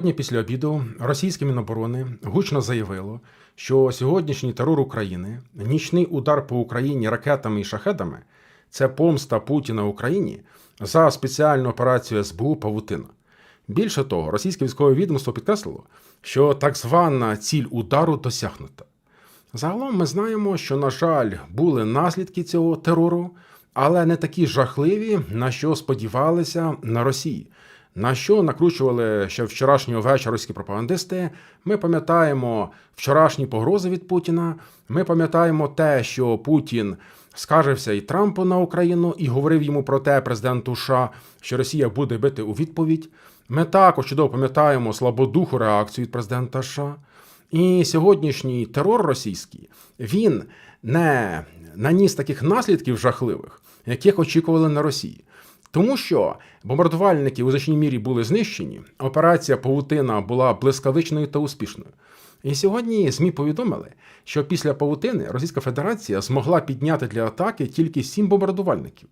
Сьогодні після обіду російське Міноборони гучно заявило, що сьогоднішній терор України, нічний удар по Україні ракетами і шахедами це помста Путіна Україні за спеціальну операцію СБУ Павутина. Більше того, російське військове відомство підкреслило, що так звана ціль удару досягнута. Загалом ми знаємо, що, на жаль, були наслідки цього терору, але не такі жахливі, на що сподівалися на Росії. На що накручували ще вчорашнього вечора російські пропагандисти. Ми пам'ятаємо вчорашні погрози від Путіна. Ми пам'ятаємо те, що Путін скаржився і Трампу на Україну і говорив йому про те, президенту США, що Росія буде бити у відповідь. Ми також чудово пам'ятаємо слабодуху реакцію від президента США. І сьогоднішній терор російський він не наніс таких наслідків жахливих, яких очікували на Росії. Тому що бомбардувальники у значній мірі були знищені, операція Павутина була блискавичною та успішною. І сьогодні ЗМІ повідомили, що після Павутини Російська Федерація змогла підняти для атаки тільки сім бомбардувальників.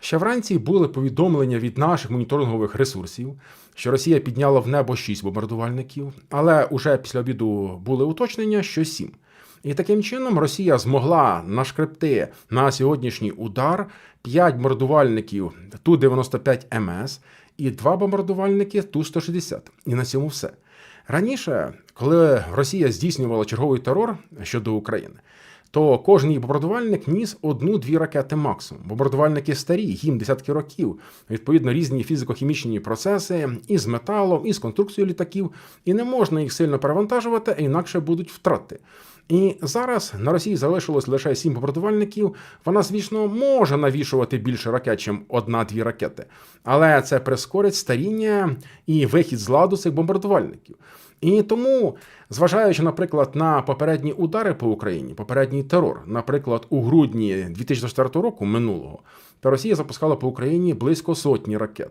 Ще вранці були повідомлення від наших моніторингових ресурсів, що Росія підняла в небо шість бомбардувальників, але уже після обіду були уточнення, що сім. І таким чином Росія змогла нашкребти на сьогоднішній удар 5 бомбардувальників Ту-95 МС і 2 бомбардувальники Ту-160. І на цьому все. Раніше, коли Росія здійснювала черговий терор щодо України, то кожен бомбардувальник ніс одну-дві ракети максимум. Бомбардувальники старі, їм десятки років, відповідно, різні фізико-хімічні процеси і з металом, і з конструкцією літаків, і не можна їх сильно перевантажувати, інакше будуть втрати. І зараз на Росії залишилось лише сім бомбардувальників. Вона, звісно, може навішувати більше ракет, ніж одна-дві ракети, але це прискорить старіння і вихід з ладу цих бомбардувальників. І тому, зважаючи, наприклад, на попередні удари по Україні, попередній терор, наприклад, у грудні 2004 року минулого, Росія запускала по Україні близько сотні ракет.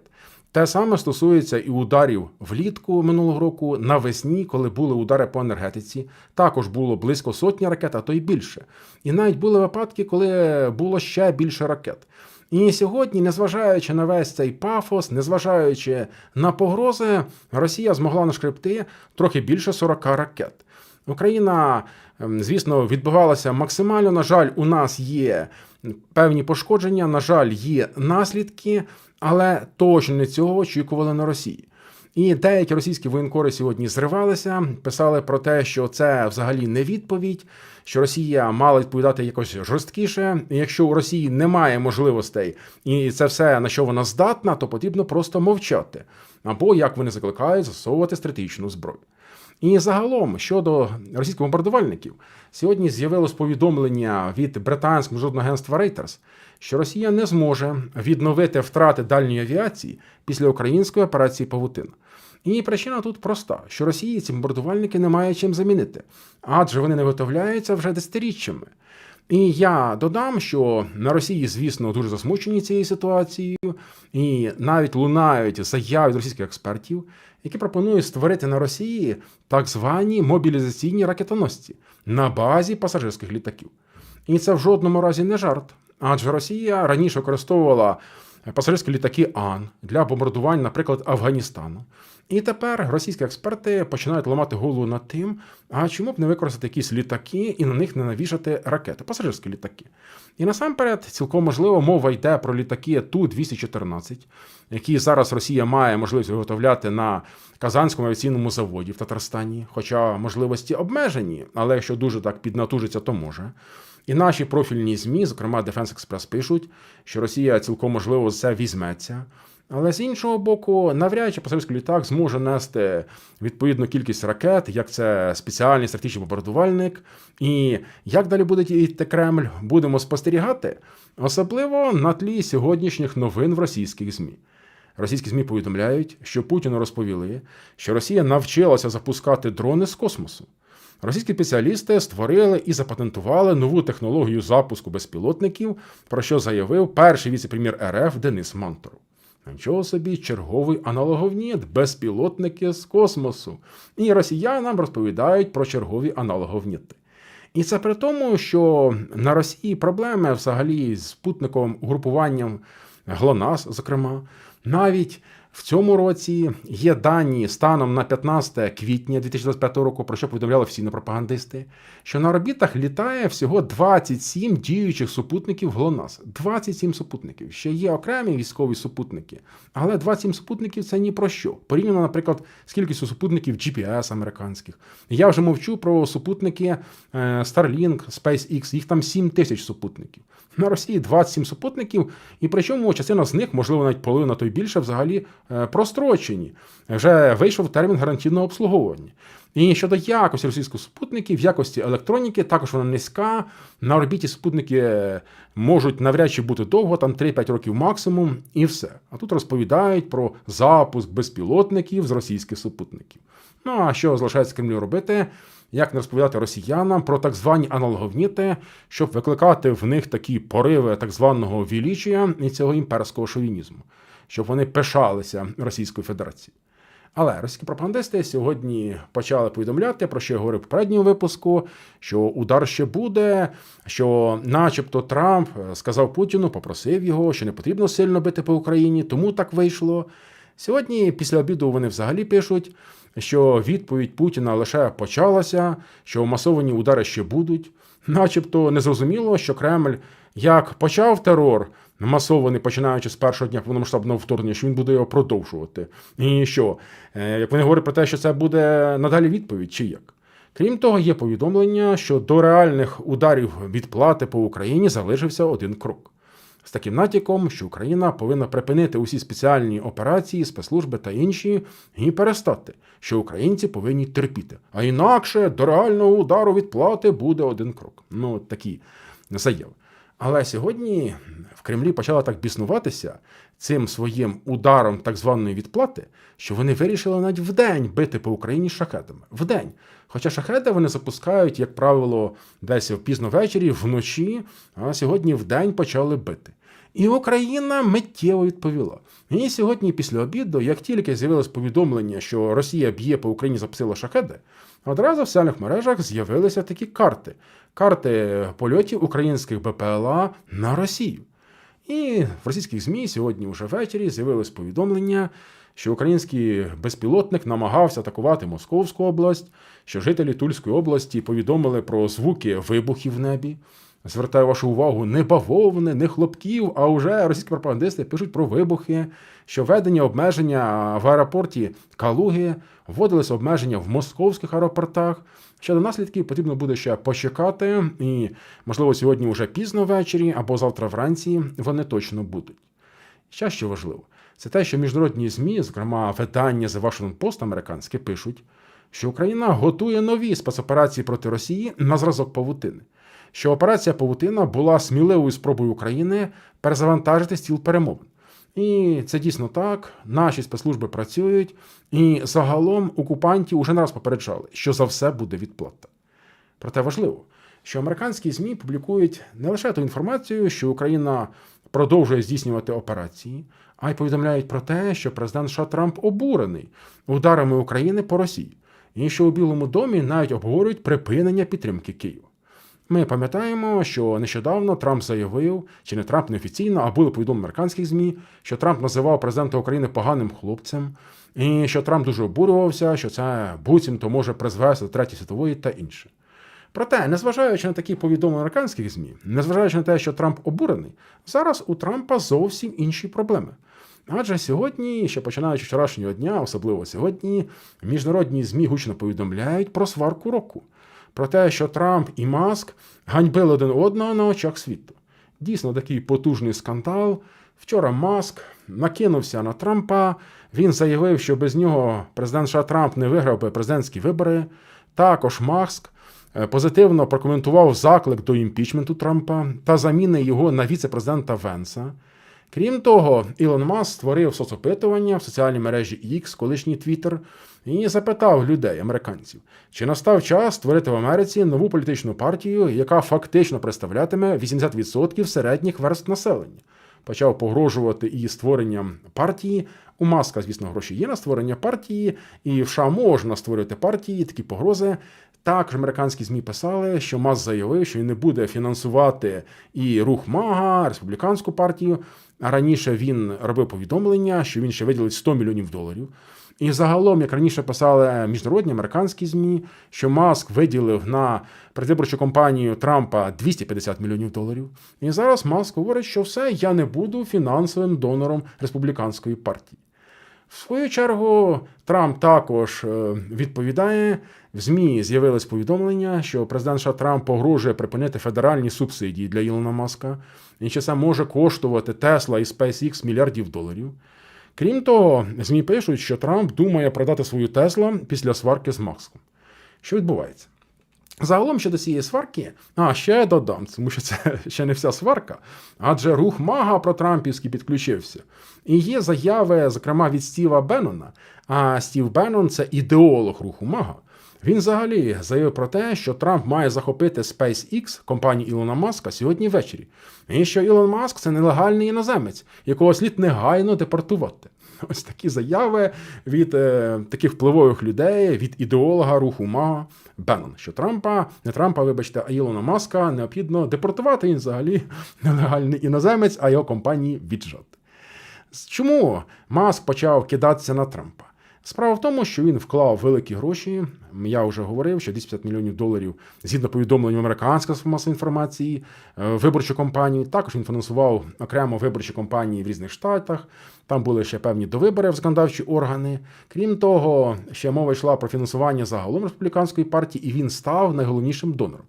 Те саме стосується і ударів влітку минулого року навесні, коли були удари по енергетиці. Також було близько сотні ракет, а то й більше. І навіть були випадки, коли було ще більше ракет. І сьогодні, незважаючи на весь цей пафос, незважаючи на погрози, Росія змогла нашкребти трохи більше 40 ракет. Україна, ем, звісно, відбувалася максимально. На жаль, у нас є певні пошкодження, на жаль, є наслідки, але точно не цього очікували на Росії. І деякі російські воєнкори сьогодні зривалися, писали про те, що це взагалі не відповідь, що Росія мала відповідати якось жорсткіше. І Якщо у Росії немає можливостей, і це все на що вона здатна, то потрібно просто мовчати. Або як вони закликають, засовувати стратегічну зброю. І загалом щодо російських бомбардувальників, сьогодні з'явилось повідомлення від британського міжнародного агентства Reuters, що Росія не зможе відновити втрати дальньої авіації після української операції Павутин. І причина тут проста: що Росії ці бомбардувальники немає чим замінити, адже вони не виготовляються вже десятиріччями. І я додам, що на Росії, звісно, дуже засмучені цією ситуацією, і навіть лунають заяви російських експертів, які пропонують створити на Росії так звані мобілізаційні ракетоносці на базі пасажирських літаків. І це в жодному разі не жарт, адже Росія раніше використовувала пасажирські літаки Ан для бомбардувань, наприклад, Афганістану. І тепер російські експерти починають ламати голову над тим, а чому б не використати якісь літаки і на них не навішати ракети, пасажирські літаки. І насамперед, цілком можливо, мова йде про літаки Ту-214, які зараз Росія має можливість виготовляти на Казанському авіаційному заводі в Татарстані, хоча можливості обмежені, але якщо дуже так піднатужиться, то може. І наші профільні ЗМІ, зокрема Defense Express, пишуть, що Росія цілком можливо за це візьметься. Але з іншого боку, навряд чи пасажирський літак зможе нести відповідну кількість ракет, як це спеціальний стратегічний бомбардувальник. І як далі буде йти Кремль, будемо спостерігати, особливо на тлі сьогоднішніх новин в російських ЗМІ. Російські ЗМІ повідомляють, що Путіну розповіли, що Росія навчилася запускати дрони з космосу. Російські спеціалісти створили і запатентували нову технологію запуску безпілотників, про що заявив перший віце-прем'єр РФ Денис Мантуров. Нічого собі, черговий аналоговнід, безпілотники з космосу. І росіянам розповідають про чергові аналоговніти. І це при тому, що на Росії проблеми взагалі з спутниковим угрупуванням ГЛОНАСС, зокрема, навіть В цьому році є дані станом на 15 квітня 2025 року, про що повідомляли офіційні пропагандисти, що на орбітах літає всього 27 діючих супутників ГЛОНАС. 27 супутників. Ще є окремі військові супутники, але 27 супутників це ні про що. Порівняно, наприклад, з кількістю супутників GPS американських. Я вже мовчу про супутники е, Starlink, SpaceX, їх там 7 тисяч супутників. На Росії 27 супутників, і причому частина з них, можливо, навіть половина то й більше, взагалі е, прострочені. Вже вийшов термін гарантійного обслуговування. І щодо якості російських супутників, якості електроніки, також вона низька. На орбіті супутники е, можуть навряд чи бути довго, там 3-5 років максимум, і все. А тут розповідають про запуск безпілотників з російських супутників. Ну а що залишається Кремлю робити? Як не розповідати росіянам про так звані аналоговніти, щоб викликати в них такі пориви так званого вілічія і цього імперського шовінізму, щоб вони пишалися Російською Федерацією. Але російські пропагандисти сьогодні почали повідомляти, про що я говорив в попередньому випуску, що удар ще буде, що, начебто, Трамп сказав Путіну, попросив його, що не потрібно сильно бити по Україні, тому так вийшло. Сьогодні, після обіду, вони взагалі пишуть, що відповідь Путіна лише почалася, що масовані удари ще будуть. Начебто незрозуміло, що Кремль як почав терор масований, починаючи з першого дня повномасштабного вторгнення, що він буде його продовжувати. І що, е, як вони говорять про те, що це буде надалі відповідь, чи як? Крім того, є повідомлення, що до реальних ударів відплати по Україні залишився один крок. З таким натяком, що Україна повинна припинити усі спеціальні операції, спецслужби та інші і перестати, що українці повинні терпіти. А інакше до реального удару відплати буде один крок. Ну, такі заяви. Але сьогодні в Кремлі почала так біснуватися цим своїм ударом так званої відплати, що вони вирішили навіть вдень бити по Україні шахетами. Вдень. Хоча шахети вони запускають, як правило, десь пізно ввечері, вночі, а сьогодні вдень почали бити. І Україна миттєво відповіла. І сьогодні, після обіду, як тільки з'явилось повідомлення, що Росія б'є по Україні запустила шахеди, одразу в соціальних мережах з'явилися такі карти: карти польотів українських БПЛА на Росію. І в російських ЗМІ сьогодні уже ввечері з'явилось повідомлення, що український безпілотник намагався атакувати Московську область, що жителі Тульської області повідомили про звуки вибухів в небі. Звертаю вашу увагу, не бавовни, не хлопків, а вже російські пропагандисти пишуть про вибухи, що введення обмеження в аеропорті Калуги, вводилися обмеження в московських аеропортах. Щодо наслідків потрібно буде ще почекати, і, можливо, сьогодні вже пізно ввечері або завтра вранці вони точно будуть. Ще що важливо, це те, що міжнародні ЗМІ, зокрема видання The Washington Post американське, пишуть, що Україна готує нові спецоперації проти Росії на зразок павутини що операція Павутина була сміливою спробою України перезавантажити стіл перемовин. І це дійсно так. Наші спецслужби працюють, і загалом окупантів уже не раз попереджали, що за все буде відплата. Проте важливо, що американські ЗМІ публікують не лише ту інформацію, що Україна продовжує здійснювати операції, а й повідомляють про те, що президент США Трамп обурений ударами України по Росії, і що у Білому домі навіть обговорюють припинення підтримки Києва. Ми пам'ятаємо, що нещодавно Трамп заявив, чи не Трамп неофіційно, а були повідомлення американських ЗМІ, що Трамп називав президента України поганим хлопцем, і що Трамп дуже обурювався, що це буцімто може призвести до третьої світової та інше. Проте, незважаючи на такі повідомлення американських ЗМІ, незважаючи на те, що Трамп обурений, зараз у Трампа зовсім інші проблеми. Адже сьогодні, ще починаючи вчорашнього дня, особливо сьогодні, міжнародні ЗМІ гучно повідомляють про сварку року про те, що Трамп і Маск ганьбили один одного на очах світу. Дійсно, такий потужний скандал. Вчора Маск накинувся на Трампа. Він заявив, що без нього президент США Трамп не виграв би президентські вибори. Також Маск е, позитивно прокоментував заклик до імпічменту Трампа та заміни його на віце-президента Венса. Крім того, Ілон Маск створив соцопитування в соціальній мережі X, колишній Twitter, і запитав людей, американців, чи настав час створити в Америці нову політичну партію, яка фактично представлятиме 80% середніх верст населення. Почав погрожувати і створенням партії. У Маска, звісно, гроші є на створення партії, і в США можна створювати партії, такі погрози. Також американські ЗМІ писали, що Маск заявив, що він не буде фінансувати і рух Мага, республіканську партію. А раніше він робив повідомлення, що він ще виділить 100 мільйонів доларів. І загалом, як раніше писали міжнародні американські ЗМІ, що Маск виділив на передвиборчу кампанію Трампа 250 мільйонів доларів. І зараз Маск говорить, що все, я не буду фінансовим донором республіканської партії. В свою чергу, Трамп також е, відповідає. В ЗМІ з'явилось повідомлення, що президент США Трамп погрожує припинити федеральні субсидії для Ілона Маска, і що це може коштувати Тесла і SpaceX мільярдів доларів. Крім того, ЗМІ пишуть, що Трамп думає продати свою Тесла після сварки з Макском. Що відбувається? Загалом щодо цієї сварки, а ще додам, тому що це ще не вся сварка, адже рух Мага про Трампівський підключився. І є заяви, зокрема, від Стіва Беннона. А Стів Беннон це ідеолог руху Мага. Він взагалі заявив про те, що Трамп має захопити SpaceX, компанію Ілона Маска, сьогодні ввечері. І що Ілон Маск це нелегальний іноземець, якого слід негайно депортувати. Ось такі заяви від е, таких впливових людей, від ідеолога руху Мага Беннон, що Трампа, не Трампа, вибачте, а Ілона Маска необхідно депортувати. Він взагалі нелегальний іноземець, а його компанії віджати. Чому Маск почав кидатися на Трампа? Справа в тому, що він вклав великі гроші. Я вже говорив, що 250 мільйонів доларів згідно повідомленням американської масової інформації, е, виборчу кампанію. Також він фінансував окремо виборчі кампанії в різних штатах. Там були ще певні довибори в законодавчі органи. Крім того, ще мова йшла про фінансування загалом республіканської партії, і він став найголовнішим донором.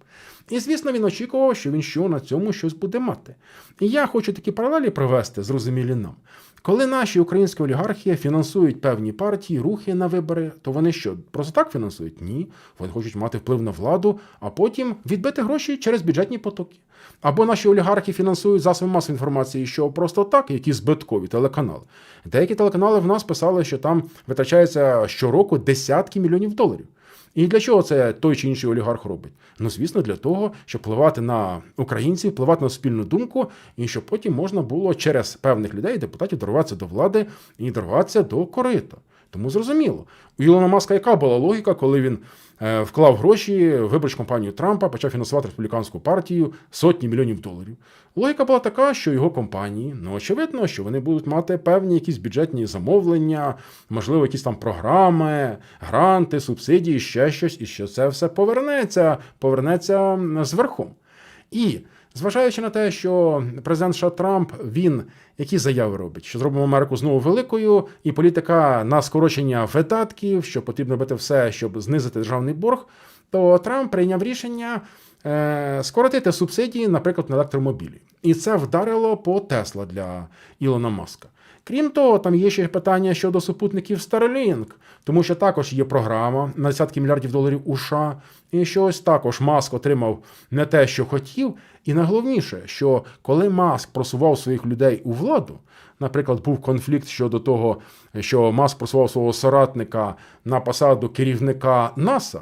І, звісно, він очікував, що він що на цьому щось буде мати. І я хочу такі паралелі провести, зрозумілі нам. Коли наші українські олігархи фінансують певні партії, рухи на вибори, то вони що, просто так фінансують? Ні. Вони хочуть мати вплив на владу, а потім відбити гроші через бюджетні потоки. Або наші олігархи фінансують засоби масової інформації, що просто так, які збиткові телеканали. Деякі телеканали в нас писали, що там витрачається щороку десятки мільйонів доларів. І для чого це той чи інший олігарх робить? Ну, звісно, для того, щоб впливати на українців, впливати на спільну думку, і щоб потім можна було через певних людей, депутатів, дорватися до влади і дорватися до корита. Тому зрозуміло, у Ілона Маска яка була логіка, коли він е, вклав гроші в виборчу кампанію Трампа, почав фінансувати республіканську партію сотні мільйонів доларів. Логіка була така, що його компанії, ну очевидно, що вони будуть мати певні якісь бюджетні замовлення, можливо, якісь там програми, гранти, субсидії, ще щось, і що це все повернеться, повернеться зверху. І зважаючи на те, що президент США Трамп він які заяви робить, що зробимо Америку знову великою, і політика на скорочення видатків, що потрібно робити все, щоб знизити державний борг, то Трамп прийняв рішення. е, Скоротити субсидії, наприклад, на електромобілі, і це вдарило по Тесла для Ілона Маска. Крім того, там є ще питання щодо супутників Starlink, тому що також є програма на десятки мільярдів доларів у США, і що ось також Маск отримав не те, що хотів. І найголовніше, що коли Маск просував своїх людей у владу, наприклад, був конфлікт щодо того, що Маск просував свого соратника на посаду керівника НАСА,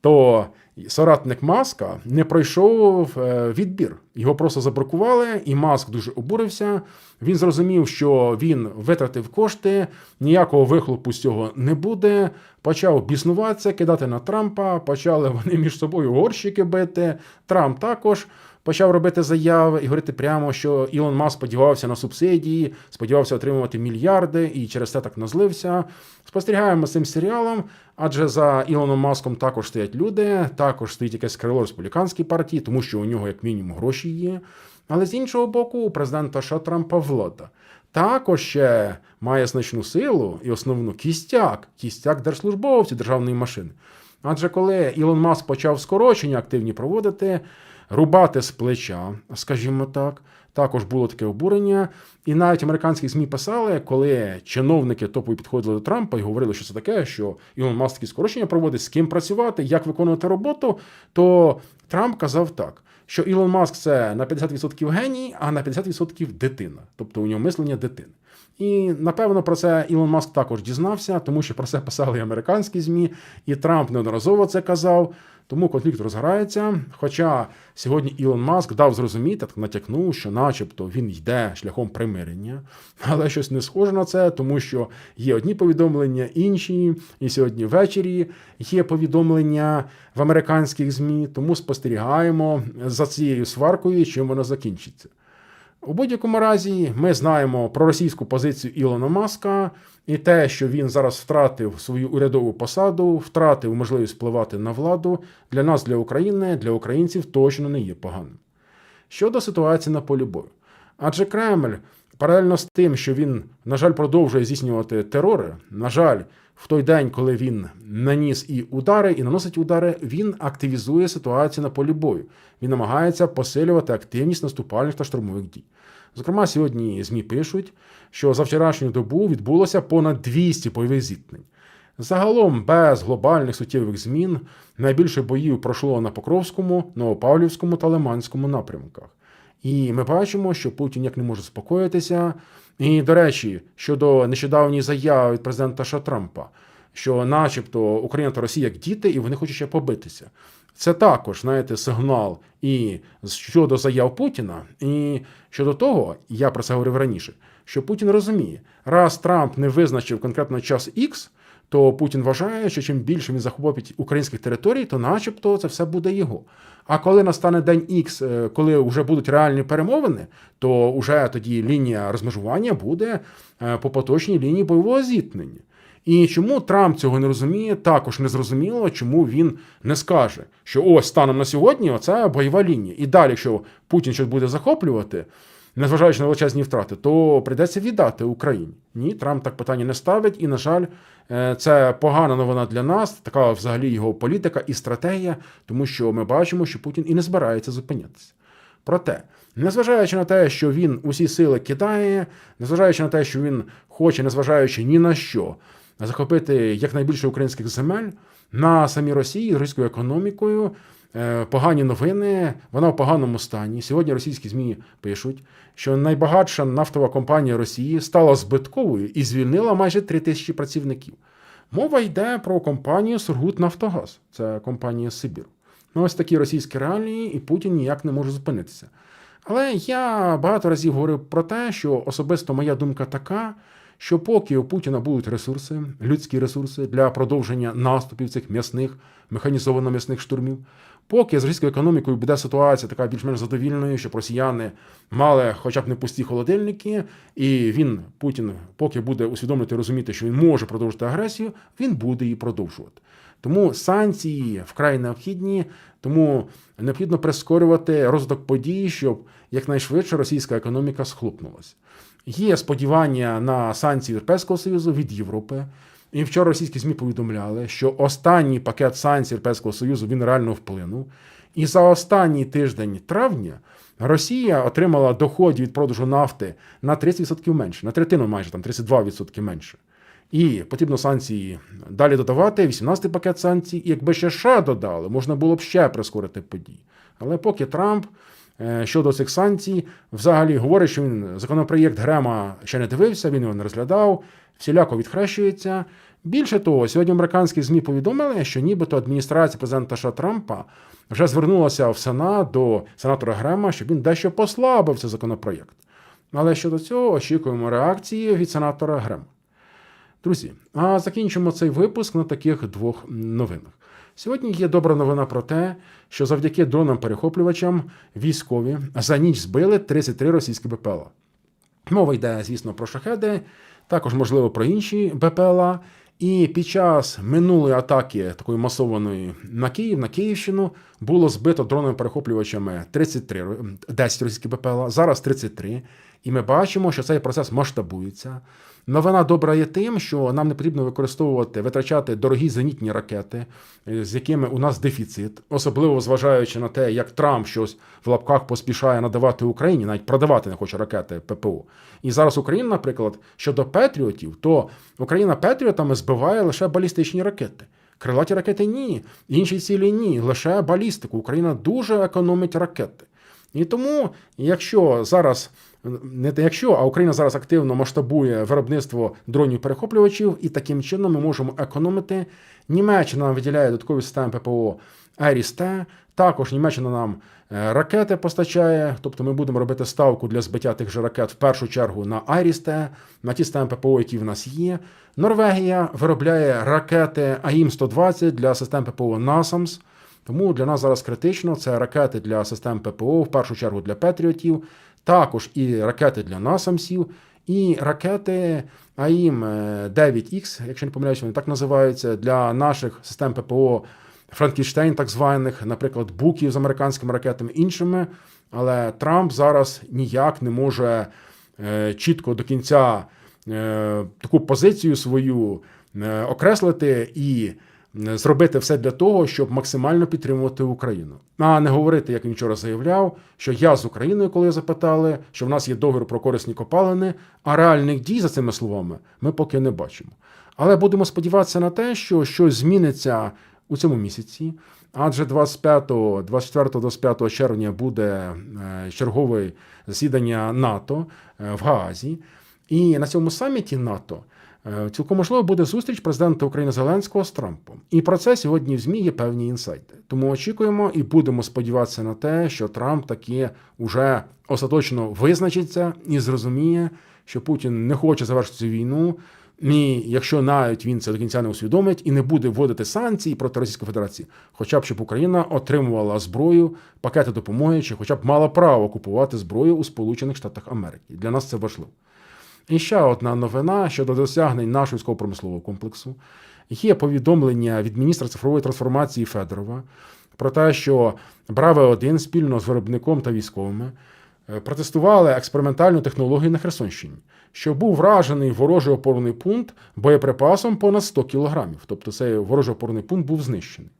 то соратник Маска не пройшов е, відбір. Його просто забракували, і Маск дуже обурився. Він зрозумів, що він витратив кошти, ніякого вихлопу з цього не буде. Почав біснуватися, кидати на Трампа. Почали вони між собою горщики бити. Трамп також. Почав робити заяви і говорити прямо, що Ілон Маск сподівався на субсидії, сподівався отримувати мільярди і через це так назлився. Спостерігаємо з цим серіалом, адже за Ілоном Маском також стоять люди, також стоїть якесь крило республіканської партії, тому що у нього як мінімум гроші є. Але з іншого боку, у президента США Трампа влада також ще має значну силу і основну кістяк, кістяк держслужбовців державної машини. Адже коли Ілон Маск почав скорочення активні проводити, рубати з плеча, скажімо так, також було таке обурення. І навіть американські ЗМІ писали, коли чиновники топові підходили до Трампа і говорили, що це таке, що Ілон Маск такі скорочення проводить, з ким працювати, як виконувати роботу, то Трамп казав так. Що Ілон Маск це на 50% геній, а на 50% дитина, тобто у нього мислення дитини. І напевно про це Ілон Маск також дізнався, тому що про це писали і американські ЗМІ, і Трамп неодноразово це казав. Тому конфлікт розгорається. Хоча сьогодні Ілон Маск дав зрозуміти, так натякнув, що, начебто, він йде шляхом примирення, але щось не схоже на це, тому що є одні повідомлення, інші. І сьогодні ввечері є повідомлення в американських ЗМІ. Тому спостерігаємо за цією сваркою, чим вона закінчиться. У будь-якому разі ми знаємо про російську позицію Ілона Маска і те, що він зараз втратив свою урядову посаду, втратив можливість впливати на владу. Для нас, для України, для українців точно не є поганим. Щодо ситуації на полі бою. Адже Кремль, паралельно з тим, що він, на жаль, продовжує здійснювати терори, на жаль, в той день, коли він наніс і удари, і наносить удари, він активізує ситуацію на полі бою. Він намагається посилювати активність наступальних та штурмових дій. Зокрема, сьогодні ЗМІ пишуть, що за вчорашню добу відбулося понад 200 бойових зіткнень. Загалом, без глобальних суттєвих змін, найбільше боїв пройшло на Покровському, Новопавлівському та Лиманському напрямках. І ми бачимо, що Путін як не може спокоїтися. І, до речі, щодо нещодавньої заяви від президента США Трампа, що, начебто, Україна та Росія як діти, і вони хочуть ще побитися. Це також, знаєте, сигнал і щодо заяв Путіна, і щодо того, я про це говорив раніше, що Путін розуміє, раз Трамп не визначив конкретно час X, то Путін вважає, що чим більше він захопить українських територій, то начебто це все буде його. А коли настане день X, е, коли вже будуть реальні перемовини, то вже тоді лінія розмежування буде е, по поточній лінії бойового зіткнення. І чому Трамп цього не розуміє, також не зрозуміло, чому він не скаже, що ось станом на сьогодні оце бойова лінія. І далі, якщо Путін щось буде захоплювати, незважаючи на величезні втрати, то прийдеться віддати Україні. Ні, Трамп так питання не ставить, і, на жаль, е, це погана новина для нас, така взагалі його політика і стратегія, тому що ми бачимо, що Путін і не збирається зупинятися. Проте, незважаючи на те, що він усі сили кидає, незважаючи на те, що він хоче, незважаючи ні на що, захопити якнайбільше українських земель на самій Росії з російською економікою. е, Погані новини, вона в поганому стані. Сьогодні російські ЗМІ пишуть, що найбагатша нафтова компанія Росії стала збитковою і звільнила майже 3 тисячі працівників. Мова йде про компанію Сургутнафтогаз, це компанія Сибір. Ну, ось такі російські реалії, і Путін ніяк не може зупинитися. Але я багато разів говорив про те, що особисто моя думка така, що поки у Путіна будуть ресурси, людські ресурси для продовження наступів цих м'ясних, механізовано-м'ясних штурмів, поки з російською економікою буде ситуація така більш-менш задовільною, щоб росіяни мали хоча б не пусті холодильники, і він, Путін, поки буде усвідомлювати розуміти, що він може продовжити агресію, він буде її продовжувати. Тому санкції вкрай необхідні, тому необхідно прискорювати розвиток подій, щоб якнайшвидше російська економіка схлопнулася. Є сподівання на санкції Європейського Союзу від Європи. І вчора російські ЗМІ повідомляли, що останній пакет санкцій Європейського Союзу він реально вплинув. І за останній тиждень травня Росія отримала доходів від продажу нафти на 30% менше, на третину майже там 32% менше. І потрібно санкції далі додавати, 18-й пакет санкцій, і якби ще США додали, можна було б ще прискорити події. Але поки Трамп щодо цих санкцій взагалі говорить, що він законопроєкт Грема ще не дивився, він його не розглядав, всіляко відхрещується. Більше того, сьогодні американські ЗМІ повідомили, що нібито адміністрація президента США Трампа вже звернулася в Сенат до сенатора Грема, щоб він дещо послабив цей законопроєкт. Але щодо цього очікуємо реакції від сенатора Грема. Друзі, а закінчимо цей випуск на таких двох новинах. Сьогодні є добра новина про те, що завдяки дронам-перехоплювачам військові за ніч збили 33 російські БПЛА. Мова йде, звісно, про шахеди, також, можливо, про інші БПЛА. І під час минулої атаки, такої масованої на Київ, на Київщину, було збито дронами перехоплювачами 33, 10 російських БПЛА, зараз 33. І ми бачимо, що цей процес масштабується. Новина добра є тим, що нам не потрібно використовувати, витрачати дорогі зенітні ракети, е, з якими у нас дефіцит, особливо зважаючи на те, як Трамп щось в лапках поспішає надавати Україні, навіть продавати не хоче ракети ППО. І зараз Україна, наприклад, щодо Петріотів, то Україна Петріотами збиває лише балістичні ракети. Крилаті ракети ні, інші цілі ні, лише балістику. Україна дуже економить ракети. І тому, якщо зараз не те, якщо, а Україна зараз активно масштабує виробництво дронів перехоплювачів, і таким чином ми можемо економити. Німеччина нам виділяє додаткові системи ППО Еріс-Т. Також Німеччина нам е, ракети постачає, тобто ми будемо робити ставку для збиття тих же ракет в першу чергу на Айріс-Т, на ті системи ППО, які в нас є. Норвегія виробляє ракети АІМ-120 для систем ППО NASAMS. Тому для нас зараз критично це ракети для систем ППО, в першу чергу для Петріотів, також і ракети для насамсів, і ракети АІМ 9Х, якщо не помиляюсь, вони так називаються, для наших систем ППО Франкенштейн, так званих, наприклад, Буків з американськими ракетами іншими. Але Трамп зараз ніяк не може е, чітко до кінця е, таку позицію свою е, окреслити і е, зробити все для того, щоб максимально підтримувати Україну. А не говорити, як він вчора заявляв, що я з Україною, коли запитали, що в нас є договір про корисні копалини, а реальних дій за цими словами ми поки не бачимо. Але будемо сподіватися на те, що щось зміниться у цьому місяці. Адже 25, 24-25 червня буде е, чергове засідання НАТО е, в Гаазі. І на цьому саміті НАТО е, цілком можливо буде зустріч президента України Зеленського з Трампом. І про це сьогодні в ЗМІ є певні інсайти. Тому очікуємо і будемо сподіватися на те, що Трамп таки уже остаточно визначиться і зрозуміє, що Путін не хоче завершити цю війну. Ні, якщо навіть він це до кінця не усвідомить і не буде вводити санкції проти Російської Федерації, хоча б щоб Україна отримувала зброю, пакети допомоги, чи хоча б мала право купувати зброю у Сполучених Штатах Америки. Для нас це важливо. І ще одна новина щодо досягнень нашого військово-промислового комплексу. Є повідомлення від міністра цифрової трансформації Федорова про те, що Браве 1 спільно з виробником та військовими е, протестували експериментальну технологію на Херсонщині, що був вражений ворожий опорний пункт боєприпасом понад 100 кілограмів. Тобто цей ворожий опорний пункт був знищений.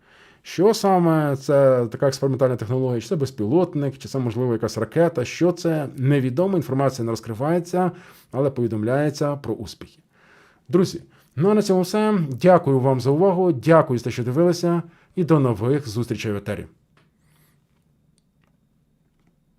Що саме це така експериментальна технологія? Чи це безпілотник, чи це, можливо, якась ракета? Що це невідомо, інформація не розкривається, але повідомляється про успіхи. Друзі, ну а на цьому все. Дякую вам за увагу. Дякую за те, що дивилися, і до нових зустрічей в етері.